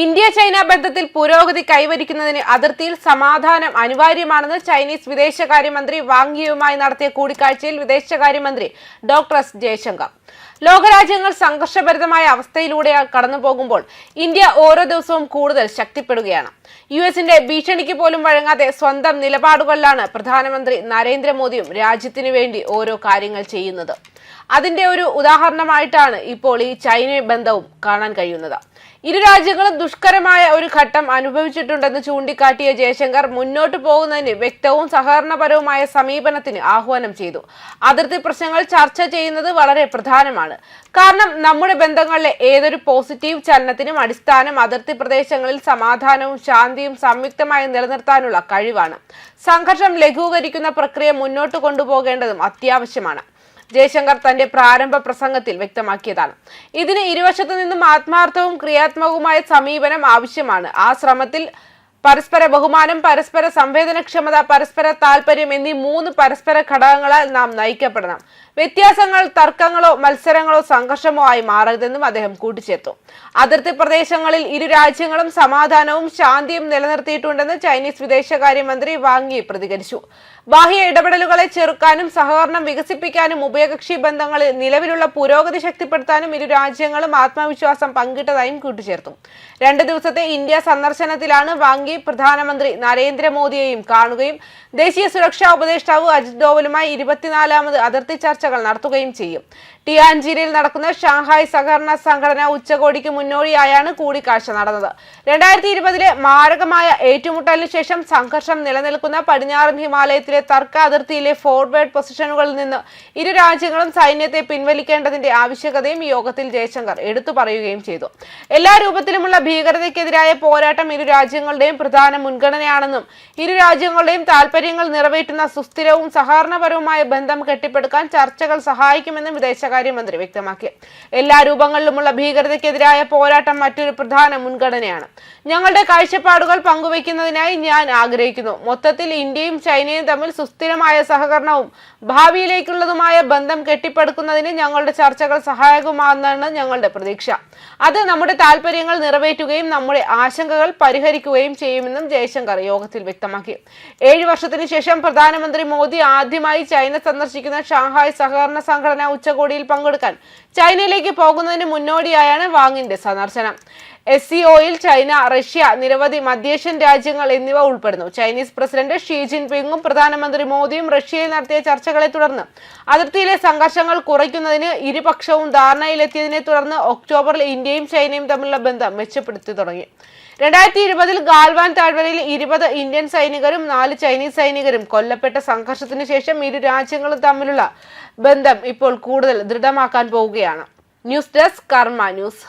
India China ബന്ധത്തിൽ പുരോഗതി കൈവരിക്കുന്നതിന് അതിർത്തിയിൽ സമാധാനം അനിവാര്യമാണെന്ന് ചൈനീസ് വിദേശകാര്യമന്ത്രി വാങ്യിയുമായി നടത്തിയ കൂടിക്കാഴ്ചയിൽ വിദേശകാര്യമന്ത്രി ഡോക്ടർ എസ് ജയശങ്കർ. ലോകരാജ്യങ്ങൾ സംഘർഷഭരിതമായ അവസ്ഥയിലൂടെ കടന്നു പോകുമ്പോൾ ഇന്ത്യ ഓരോ ദിവസവും കൂടുതൽ ശക്തിപ്പെടുകയാണ്. യു എസിന്റെ ഭീഷണിക്ക് പോലും വഴങ്ങാതെ സ്വന്തം നിലപാടുകളിലാണ് പ്രധാനമന്ത്രി നരേന്ദ്രമോദിയും രാജ്യത്തിനു വേണ്ടി ഓരോ കാര്യങ്ങൾ ചെയ്യുന്നത്. അതിന്റെ ഒരു ഉദാഹരണമായിട്ടാണ് ഇപ്പോൾ ഈ ചൈന ബന്ധവും കാണാൻ കഴിയുന്നത്. ഇരു രാജ്യങ്ങളും ദുഷ്കരമായ ഒരു ഘട്ടം അനുഭവിച്ചിട്ടുണ്ടെന്ന് ചൂണ്ടിക്കാട്ടിയ ജയശങ്കർ മുന്നോട്ട് പോകുന്നതിന് വ്യക്തവും സഹകരണപരവുമായ സമീപനത്തിന് ആഹ്വാനം ചെയ്തു. അതിർത്തി പ്രശ്നങ്ങൾ ചർച്ച ചെയ്യുന്നത് വളരെ പ്രധാനമാണ്. കാരണം നമ്മുടെ ബന്ധങ്ങളിലെ ഏതൊരു പോസിറ്റീവ് ചലനത്തിനും അടിസ്ഥാനം അതിർത്തി പ്രദേശങ്ങളിൽ സമാധാനവും ശാന്തിയും സംയുക്തമായി നിലനിർത്താനുള്ള കഴിവാണ്. സംഘർഷം ലഘൂകരിക്കുന്ന പ്രക്രിയ മുന്നോട്ട് കൊണ്ടുപോകേണ്ടതും അത്യാവശ്യമാണ്. ജയശങ്കർ തന്റെ പ്രാരംഭ പ്രസംഗത്തിൽ വ്യക്തമാക്കിയതാണ്. ഇതിന് ഇരുവശത്തു നിന്നും ആത്മാർത്ഥവും ക്രിയാത്മകവുമായ സമീപനം ആവശ്യമാണ്. ആ ശ്രമത്തിൽ പരസ്പര ബഹുമാനം പരസ്പര സംവേദനക്ഷമത പരസ്പര താല്പര്യം എന്നീ മൂന്ന് പരസ്പര ഘടകങ്ങളാൽ നാം നയിക്കപ്പെടണം. വ്യത്യാസങ്ങൾ തർക്കങ്ങളോ മത്സരങ്ങളോ സംഘർഷമോ ആയി മാറരുതെന്നും അദ്ദേഹം കൂട്ടിച്ചേർത്തു. അതിർത്തി പ്രദേശങ്ങളിൽ ഇരു രാജ്യങ്ങളും സമാധാനവും ശാന്തിയും നിലനിർത്തിയിട്ടുണ്ടെന്ന് ചൈനീസ് വിദേശകാര്യമന്ത്രി വാങ്ങി പ്രതികരിച്ചു. ബാഹ്യ ഇടപെടലുകളെ ചെറുക്കാനും സഹകരണം വികസിപ്പിക്കാനും ഉഭയകക്ഷി ബന്ധങ്ങളിൽ നിലവിലുള്ള പുരോഗതി ശക്തിപ്പെടുത്താനും ഇരു രാജ്യങ്ങളും ആത്മവിശ്വാസം പങ്കിട്ടതായും കൂട്ടിച്ചേർത്തു. രണ്ട് ദിവസത്തെ ഇന്ത്യ സന്ദർശനത്തിലാണ് വാങ്ങി പ്രധാനമന്ത്രി നരേന്ദ്രമോദിയെയും കാണുകയും ദേശീയ സുരക്ഷാ ഉപദേഷ്ടാവ് അജിത് ഡോവലുമായി ഇരുപത്തിനാലാമത് അതിർത്തി ചർച്ചകൾ നടത്തുകയും ചെയ്യും. ടിയാൻജിനിൽ നടക്കുന്ന ഷാങ്ഹായ് സഹകരണ സംഘടന ഉച്ചകോടിക്ക് മുന്നോടിയായാണ് കൂടിക്കാഴ്ച നടന്നത്. രണ്ടായിരത്തി ഇരുപതിലെ മാരകമായ ഏറ്റുമുട്ടലിന് ശേഷം സംഘർഷം നിലനിൽക്കുന്ന പടിഞ്ഞാറൻ ഹിമാലയത്തിലെ തർക്ക അതിർത്തിയിലെ ഫോർവേഡ് പൊസിഷനുകളിൽ നിന്ന് ഇരു രാജ്യങ്ങളും സൈന്യത്തെ പിൻവലിക്കേണ്ടതിന്റെ ആവശ്യകതയും യോഗത്തിൽ ജയശങ്കർ എടുത്തു പറയുകയും ചെയ്തു. എല്ലാ രൂപത്തിലുമുള്ള ഭീകരതയ്ക്കെതിരായ പോരാട്ടം ഇരു രാജ്യങ്ങളുടെയും പ്രധാന മുൻഗണനയാണെന്നും ഇരു രാജ്യങ്ങളുടെയും താൽപര്യങ്ങൾ നിറവേറ്റുന്ന സുസ്ഥിരവും സഹകരണപരവുമായ ബന്ധം കെട്ടിപ്പടുക്കാൻ ചർച്ചകൾ സഹായിക്കുമെന്നും വിദേശകാര്യമന്ത്രി വ്യക്തമാക്കി. എല്ലാ രൂപങ്ങളിലുമുള്ള ഭീകരതയ്ക്കെതിരായ പോരാട്ടം മറ്റൊരു പ്രധാന മുൻഗണനയാണ്. ഞങ്ങളുടെ കാഴ്ചപ്പാടുകൾ പങ്കുവയ്ക്കുന്നതിനായി ഞാൻ ആഗ്രഹിക്കുന്നു. മൊത്തത്തിൽ ഇന്ത്യയും ചൈനയും തമ്മിൽ സുസ്ഥിരമായ സഹകരണവും ഭാവിയിലേക്കുള്ളതുമായ ബന്ധം കെട്ടിപ്പടുക്കുന്നതിന് ഞങ്ങളുടെ ചർച്ചകൾ സഹായകമാണെന്നാണ് ഞങ്ങളുടെ പ്രതീക്ഷ. അത് നമ്മുടെ താല്പര്യങ്ങൾ നിറവേറ്റുകയും നമ്മുടെ ആശങ്കകൾ പരിഹരിക്കുകയും ചെയ്യുമെന്നും ജയശങ്കർ യോഗത്തിൽ വ്യക്തമാക്കി. ഏഴു വർഷത്തിനു ശേഷം പ്രധാനമന്ത്രി മോദി ആദ്യമായി ചൈന സന്ദർശിക്കുന്ന ഷാങ്ഹായ് സഹകരണ സംഘടന ഉച്ചകോടിയിൽ പങ്കെടുക്കാൻ ചൈനയിലേക്ക് പോകുന്നതിന് മുന്നോടിയായാണ് വാങ്ങിന്റെ സന്ദർശനം. എസ് സി ഒയിൽ ചൈന റഷ്യ നിരവധി മധ്യേഷ്യൻ രാജ്യങ്ങൾ എന്നിവ ഉൾപ്പെടുന്നു. ചൈനീസ് പ്രസിഡന്റ് ഷീ ജിൻപിങ്ങും പ്രധാനമന്ത്രി മോദിയും റഷ്യയിൽ നടത്തിയ ചർച്ചകളെ തുടർന്ന് അതിർത്തിയിലെ സംഘർഷങ്ങൾ കുറയ്ക്കുന്നതിന് ഇരുപക്ഷവും ധാരണയിലെത്തിയതിനെ തുടർന്ന് ഒക്ടോബറിൽ ഇന്ത്യയും ചൈനയും തമ്മിലുള്ള ബന്ധം മെച്ചപ്പെടുത്തി തുടങ്ങി. രണ്ടായിരത്തി ഇരുപതിൽ ഗാൽവാൻ താഴ്വരയിൽ ഇരുപത് ഇന്ത്യൻ സൈനികരും നാല് ചൈനീസ് സൈനികരും കൊല്ലപ്പെട്ട സംഘർഷത്തിന് ശേഷം ഇരു രാജ്യങ്ങളും തമ്മിലുള്ള ബന്ധം ഇപ്പോൾ കൂടുതൽ ദൃഢമാക്കാൻ പോവുകയാണ്. News desk Karma news.